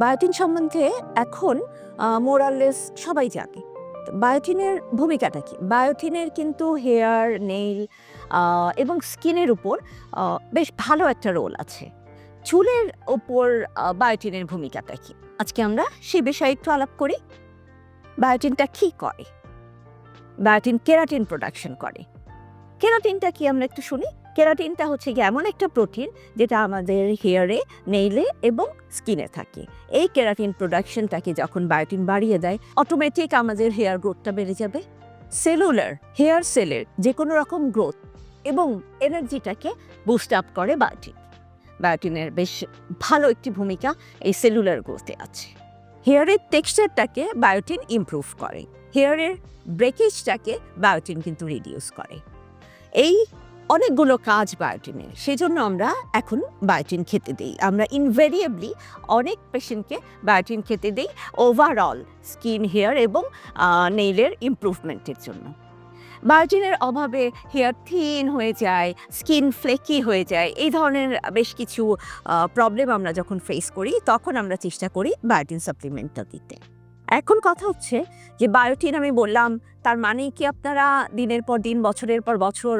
বায়োটিন সম্বন্ধে এখন মোরাললেস সবাই জানে। বায়োটিনের ভূমিকাটা কি? বায়োটিনের কিন্তু হেয়ার নেইল এবং স্কিনের উপর বেশ ভালো একটা রোল আছে। চুলের ওপর বায়োটিনের ভূমিকাটা কি? আজকে আমরা সে বিষয়ে একটু আলাপ করি। বায়োটিনটা কি করে? বায়োটিন কেরাটিন প্রোডাকশন করে। কেরাটিনটা কি আমরা একটু শুনি? কেরাটিনটা হচ্ছে কি এমন একটা প্রোটিন যেটা আমাদের হেয়ারে নেইলে এবং স্কিনে থাকে। এই কেরাটিন প্রোডাকশনটাকে যখন বায়োটিন বাড়িয়ে দেয় অটোমেটিক আমাদের হেয়ার গ্রোথটা বেড়ে যাবে। সেলুলার হেয়ার সেলের যে কোনো রকম গ্রোথ এবং এনার্জিটাকে বুস্ট আপ করে বায়োটিন বায়োটিনের বেশ ভালো একটি ভূমিকা এই সেলুলার গ্রোথে আছে। হেয়ারের টেক্সচারটাকে বায়োটিন ইমপ্রুভ করে। হেয়ারের ব্রেকেজটাকে বায়োটিন কিন্তু রিডিউস করে। এই অনেকগুলো কাজ বায়োটিনের সেজন্য আমরা এখন বায়োটিন খেতে দিই। আমরা ইনভেরিয়েবলি অনেক পেশেন্টকে বায়োটিন খেতে দিই ওভারঅল স্কিন হেয়ার এবং নেইলের ইমপ্রুভমেন্টের জন্য। বায়োটিনের অভাবে হেয়ার থিন হয়ে যায় স্কিন ফ্লেকি হয়ে যায়, এই ধরনের বেশ কিছু প্রবলেম আমরা যখন ফেস করি, তখন আমরা চেষ্টা করি বায়োটিন সাপ্লিমেন্টটা দিতে। এখন কথা হচ্ছে যে বায়োটিন আমি বললাম, তার মানে কি আপনারা দিনের পর দিন, বছরের পর বছর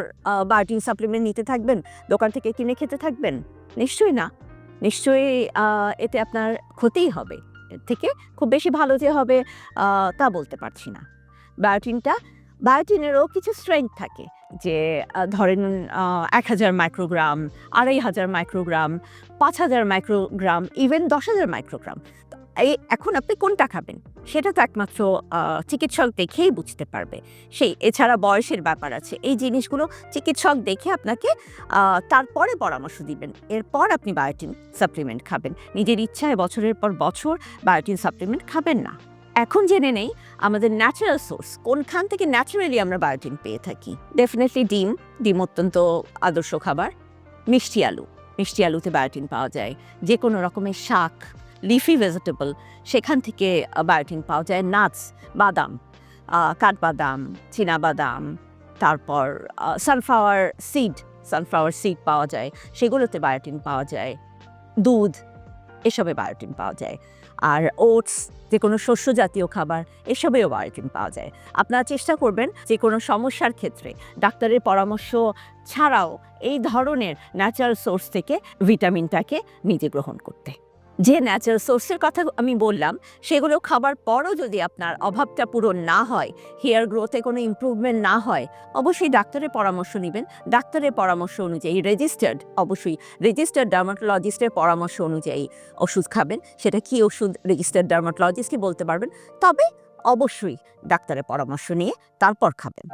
বায়োটিন সাপ্লিমেন্ট নিতে থাকবেন, দোকান থেকে কিনে খেতে থাকবেন? নিশ্চয়ই না। নিশ্চয়ই এতে আপনার ক্ষতিই হবে। থেকে খুব বেশি ভালো যে হবে তা বলতে পারছি না। বায়োটিনটা, বায়োটিনেরও কিছু স্ট্রেংথ থাকে যে ধরেন এক হাজার মাইক্রোগ্রাম আড়াই হাজার মাইক্রোগ্রাম পাঁচ হাজার মাইক্রোগ্রাম ইভেন দশ হাজার মাইক্রোগ্রাম এই এখন আপনি কোনটা খাবেন? সেটা তো একমাত্র চিকিৎসক দেখেই বুঝতে পারবে। সেই এছাড়া বয়সের ব্যাপার আছে। এই জিনিসগুলো চিকিৎসক দেখে আপনাকে তারপরে পরামর্শ দিবেন। এরপর আপনি বায়োটিন সাপ্লিমেন্ট খাবেন। নিজের ইচ্ছায় বছরের পর বছর বায়োটিন সাপ্লিমেন্ট খাবেন না। এখন জেনে নেই, আমাদের ন্যাচারাল সোর্স কোনখান থেকে ন্যাচারালি আমরা বায়োটিন পেয়ে থাকি? ডেফিনেটলি ডিম। ডিম অত্যন্ত আদর্শ খাবার। মিষ্টি আলু। মিষ্টি আলুতে বায়োটিন পাওয়া যায়। যে কোনো রকমের শাক লিফি ভেজিটেবল সেখান থেকে বায়োটিন পাওয়া যায় নাটস বাদাম কাঠবাদাম বাদাম তারপর সানফ্লাওয়ার সিড সানফ্লাওয়ার সিড পাওয়া যায়, সেগুলোতে বায়োটিন পাওয়া যায়, দুধ, এসবে বায়োটিন পাওয়া যায়, আর ওটস যে কোনো শস্য জাতীয় খাবার, এসবেও বায়োটিন পাওয়া যায়। আপনারা চেষ্টা করবেন যে কোনো সমস্যার ক্ষেত্রে, ডাক্তারের পরামর্শ ছাড়াও এই ধরনের ন্যাচারাল সোর্স থেকে ভিটামিনটাকে নিজে গ্রহণ করতে। যে ন্যাচারাল সোর্সের কথা আমি বললাম, সেগুলো খাবার পরও যদি আপনার অভাবটা পূরণ না হয় হেয়ার গ্রোথে কোনো ইমপ্রুভমেন্ট না হয়, অবশ্যই ডাক্তারের পরামর্শ নেবেন। ডাক্তারের পরামর্শ অনুযায়ী রেজিস্টার্ড অবশ্যই রেজিস্টার্ড ডার্মাটোলজিস্টের পরামর্শ অনুযায়ী ওষুধ খাবেন। সেটা কি ওষুধ? রেজিস্টার্ড ডার্মাটোলজিস্টকে বলতে পারবেন। তবে অবশ্যই ডাক্তারের পরামর্শ নিয়ে তারপর খাবেন।